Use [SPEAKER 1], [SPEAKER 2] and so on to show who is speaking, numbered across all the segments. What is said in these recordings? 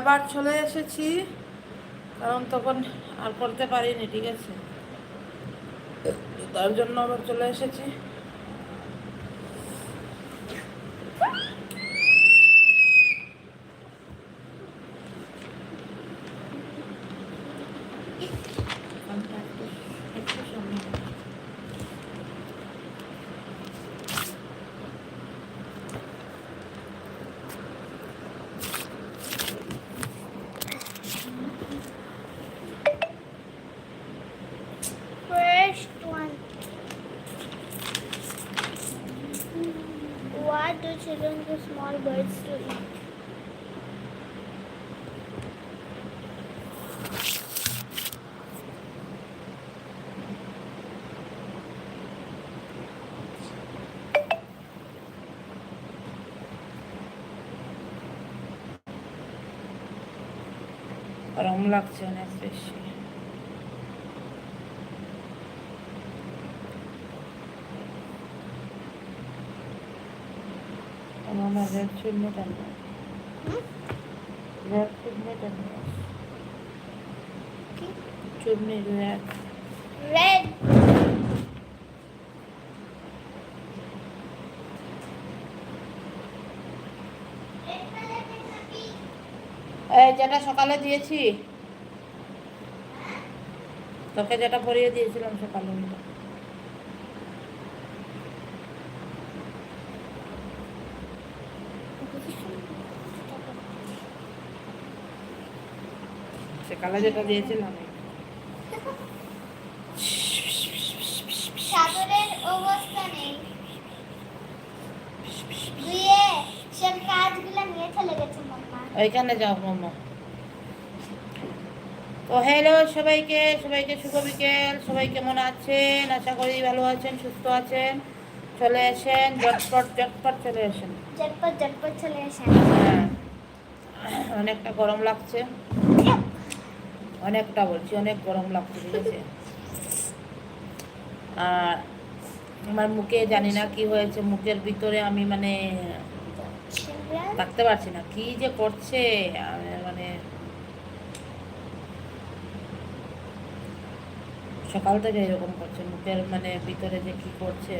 [SPEAKER 1] আবার চলে এসেছি, কারণ তখন আর করতে পারিনি, ঠিক আছে? তার জন্য আবার চলে এসেছি।
[SPEAKER 2] What do children give small birds to eat?
[SPEAKER 1] গরম লাগছে অনেক বেশি আমার রেড চুন্নিটা নিয়ে? রেড চুন্নিটা নিয়ে
[SPEAKER 2] কি?
[SPEAKER 1] চুন্নি রেড. এই যেটা সকালে দিয়েছি তোকে যেটা পরিয়ে দিয়েছিলাম সকালে ওইটা। সকালে যেটা দিয়েছিলাম।
[SPEAKER 2] চাদরের অবস্থা নেই। ধুয়ে সব কাজগুলো নিয়ে চলে গেছে মাম্মা।
[SPEAKER 1] ওইখানে যাও তো হ্যালো সবাইকে সবাইকে শুভ বিকেল। সবাই কেমন আছেন? আশা করি ভালো আছেন সুস্থ আছেন। চলে এসেন ঝটপট ঝটপট চলে এসেন
[SPEAKER 2] ঝটপট ঝটপট চলে আসেন।
[SPEAKER 1] হ্যাঁ। অনেকটা গরম লাগছে। অনেকটা বলছি, অনেক গরম লাগছে। ঠিক আছে আর আমার মুখে জানি না কি হয়েছে, মুখের ভিতরে আমি মানে থাকতে পারছি না, কি যে করছে মানে সকাল থেকে এরকম করছে, মুখের মানে ভিতরে যে কি করছে।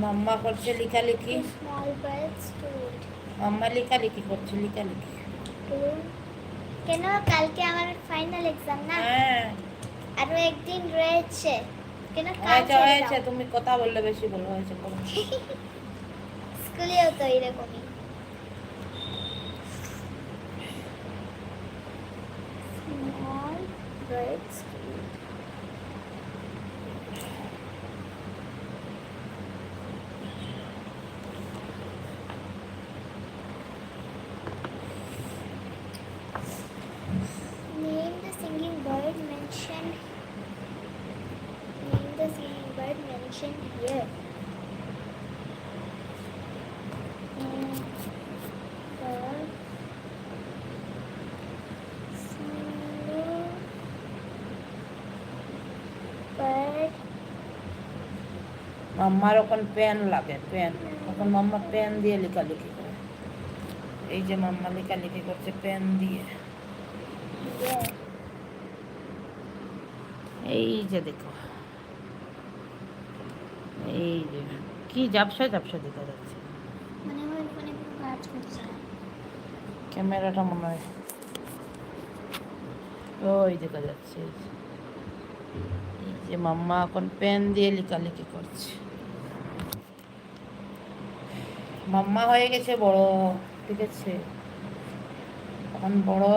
[SPEAKER 1] মাম্মা করছে লিখালিখি।
[SPEAKER 2] লিখি small লিখা লিখি
[SPEAKER 1] মাম্মা লিখালিখি করছে লিখালিখি।
[SPEAKER 2] To কেন? কালকে আমার ফাইনাল এক্সাম না?
[SPEAKER 1] হ্যাঁ।
[SPEAKER 2] আরও একদিন রয়েছে। কেন? কাজ
[SPEAKER 1] হয়েছে। তুমি কথা বললে বেশি ভালো হয়েছে।
[SPEAKER 2] স্কুলেও তো এরকমই
[SPEAKER 1] মাম্মার ওখান পেন লাগে পেন এখন মাম্মা পেন দিয়ে লেখালেখি করে। এই যে মাম্মা লেখালেখি করছে পেন দিয়ে। এই যে দেখো। এই যে কি ঝাপসা ঝাপসা দেখা যাচ্ছে।
[SPEAKER 2] মানে
[SPEAKER 1] ক্যামেরাটা মনে হয় ওই দেখা যাচ্ছে। এই যে মাম্মা এখন পেন দিয়ে লেখালেখি করছে। মাম্মা হয়ে গেছে বড় ঠিক আছে। এখন বড়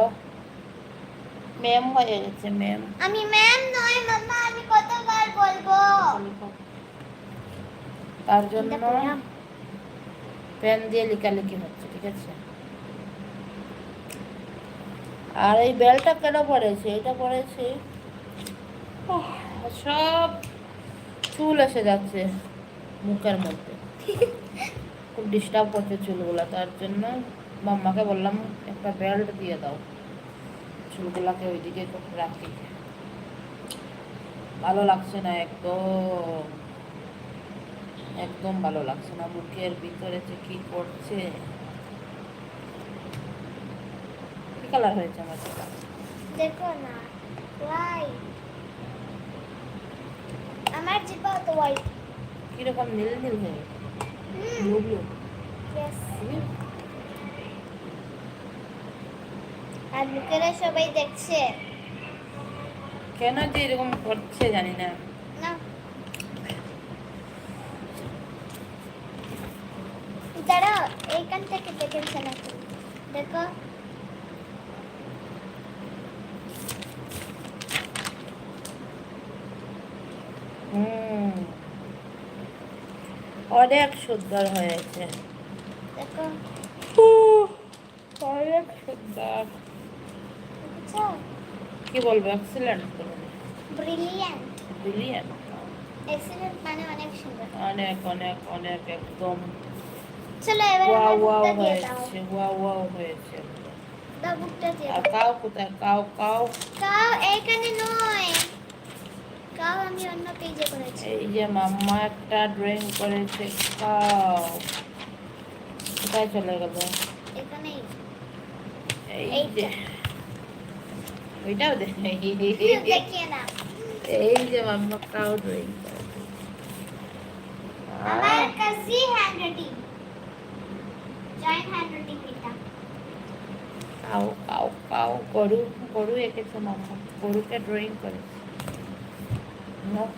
[SPEAKER 1] ম্যাম হয়ে গেছে ম্যাম।
[SPEAKER 2] আমি ম্যাম নয় মাম্মা আমি কতবার বলব?
[SPEAKER 1] তার জন্য। পেন দিয়ে লেখালেখি হচ্ছে ঠিক আছে। আর এই বেলটা কেন পড়েছে এটা পড়েছে সব চুল এসে যাচ্ছে মুখের মধ্যে। খুব ডিস্টার্ব করছে চুলগুলো তার জন্য মাম্মাকে বললাম একটা বেল্ট দিয়ে দাও। চুলগুলাকে ওইদিকে রাখি। ভালো লাগছে না একদম। একদম ভালো লাগছে না মুখের ভিতরে যে কি করছে। কি কালার হয়েছে আমার চুলটা?
[SPEAKER 2] দেখো না হোয়াইট আমার জিপাও তো হোয়াইট
[SPEAKER 1] কীরকম নীল নীল হয়ে
[SPEAKER 2] হুম আর লোকেরা সবাই দেখছে।
[SPEAKER 1] কেন যে এরকম করছে জানি না।
[SPEAKER 2] না। দাঁড়াও এইখান থেকে দেখেছে নাকি দেখো
[SPEAKER 1] হুম অনেক সুন্দর হয়েছে। অনেক সুন্দর। কি বলব এক্সিলেন্ট
[SPEAKER 2] ব্রিলিয়ান্ট
[SPEAKER 1] ব্রিলিয়ান্ট
[SPEAKER 2] এক্সিলেন্ট মানে অনেক সুন্দর।
[SPEAKER 1] অনেক অনেক অনেক একদম।
[SPEAKER 2] চলো এবার
[SPEAKER 1] ওয়াও ওয়াও
[SPEAKER 2] বুকটা দিয়ে দাও।
[SPEAKER 1] হয়েছে ওয়াও ওয়াও হয়েছে।
[SPEAKER 2] দাও বুকটা দিয়ে
[SPEAKER 1] আর কাউ কোথায় কাউ কাউ।
[SPEAKER 2] কাও এইখানে নয়। আমি অন্য পেজে করেছি।
[SPEAKER 1] এই যে মাম্মা একটা ড্রয়িং করেছে কাউ কোথায় চলে গেল?
[SPEAKER 2] এখানেই।
[SPEAKER 1] এই যে। ওইটাও দেখ।
[SPEAKER 2] দেখিয়ে না
[SPEAKER 1] এই যে মাম্মা কাউ ড্রয়িং করেছে।
[SPEAKER 2] আমার কাছে হ্যান্ডরাইটিং জয়েন্ট হ্যান্ডরাইটিং এটা।
[SPEAKER 1] কাউ কাউ কাউ গরু গরু এঁকেছে মাম্মা। গরুকে ড্রয়িং করেছে। হুম।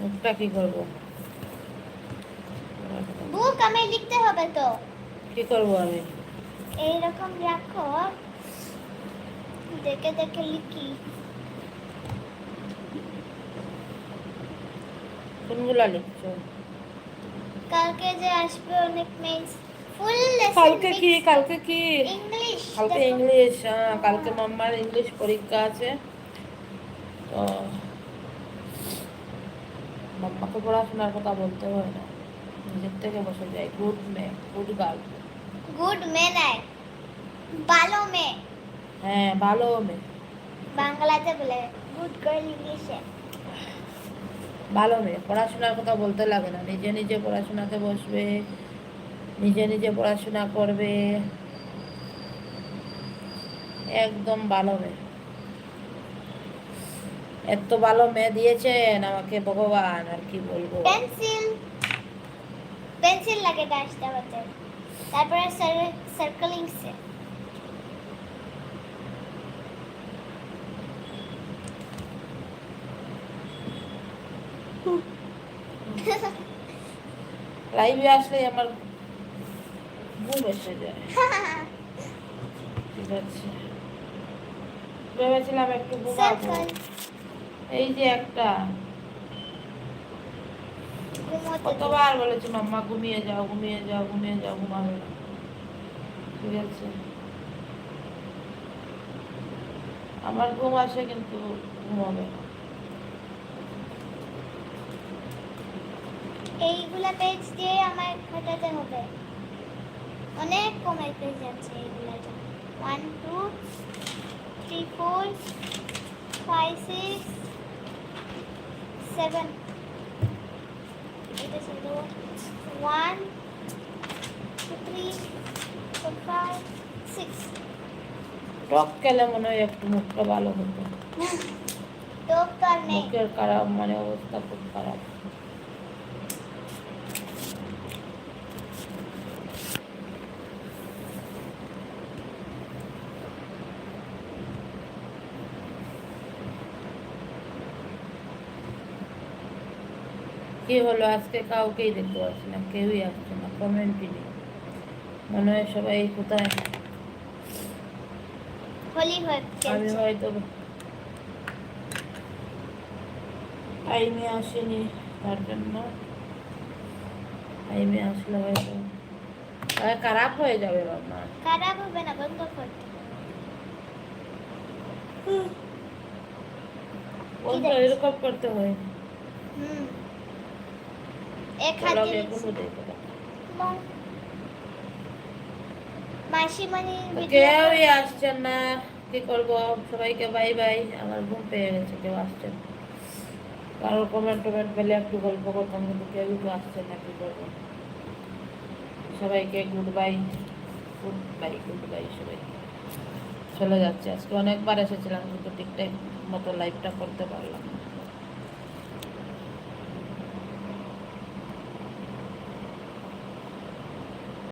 [SPEAKER 1] মুখটা কি করব
[SPEAKER 2] বুক আমি লিখতে হবে তো
[SPEAKER 1] কি করব আমি
[SPEAKER 2] এইরকম রাখো দেখে দেখে লিখি।
[SPEAKER 1] কোনগুলা লিখছো?
[SPEAKER 2] কালকে যে আসবে অনেক মেইস ফুল
[SPEAKER 1] কালকে কি কালকে কি?
[SPEAKER 2] ইংলিশ
[SPEAKER 1] কালকে ইংলিশ হ্যাঁ কালকে মাম্মার ইংলিশ পরীক্ষা আছে। তো মাম্মাকে পড়াশোনার কথা বলতে হয় না। নিজের থেকে বসে যায়। গুড মে গুড গার্ল
[SPEAKER 2] গুড মে নাই ভালো মে
[SPEAKER 1] হ্যাঁ ভালো মেয়ে।
[SPEAKER 2] বাংলাতে বলে গুড গার্ল ইংলিশে
[SPEAKER 1] ভালো মেয়ে পড়াশোনার কথা বলতে লাগে না। নিজে নিজে পড়াশোনাতে বসবে নিজে নিজে পড়াশোনা করবে। একদম ভালো মেয়ে। এত ভালো মেয়ে দিয়েছেন আমাকে ভগবান আর কি বলব।
[SPEAKER 2] পেন্সিল পেন্সিল লাগে ডাসটা হতে তারপরে সার্কেলিং
[SPEAKER 1] লাইভে আসলে আমার ঘুম এসে যায়। ঠিক আছে। ভেবেছিলাম একটু ঘুমাবো। এই যে একটা। কতবার বলেছি মাম্মা ঘুমিয়ে যাও ঘুমিয়ে যাও ঘুমিয়ে যাও ঘুমাবে না। ঠিক আছে। আমার ঘুম আসে কিন্তু ঘুমাবে না।
[SPEAKER 2] এইগুলা পেজ দিয়ে আমার ঘটাতে হবে। অনেক কমের পেজ আছে এইগুলা one two three four five six seven এটা ছিল one two three four five six
[SPEAKER 1] টক খেলে মনে হয় একটু মুখটা ভালো হতো
[SPEAKER 2] তো তো আর নেই
[SPEAKER 1] মুখের খারাপ মানে অবস্থা খুব খারাপ কি হলো? আজকে কাউকেই দেখতে পাচ্ছি না কেউই আসছে না কমেন্টই নেই। মনে হয় সবাই কোথায়? আমি হয়তো টাইমে আসেনি তার জন্য টাইমে আসলে হয়তো খারাপ হয়ে যাবে বাবা
[SPEAKER 2] খারাপ হবে না বন্ধ করতে
[SPEAKER 1] এরকম করতে হয়।
[SPEAKER 2] হুম।
[SPEAKER 1] কেউই আসছেন না। কি করব? সবাইকে বাই বাই। আমার ঘুম পেয়ে গেছে কেউ আসছেন কারোর কমেন্ট টমেন্ট পেলে একটু গল্প করতাম কিন্তু কেউই তো আসছে না কি করব? সবাইকে good bye good bye good bye সবাইকে চলে যাচ্ছে। আজকে অনেকবার এসেছিলাম কিন্তু ঠিকঠাক মতো লাইভটা করতে পারলাম।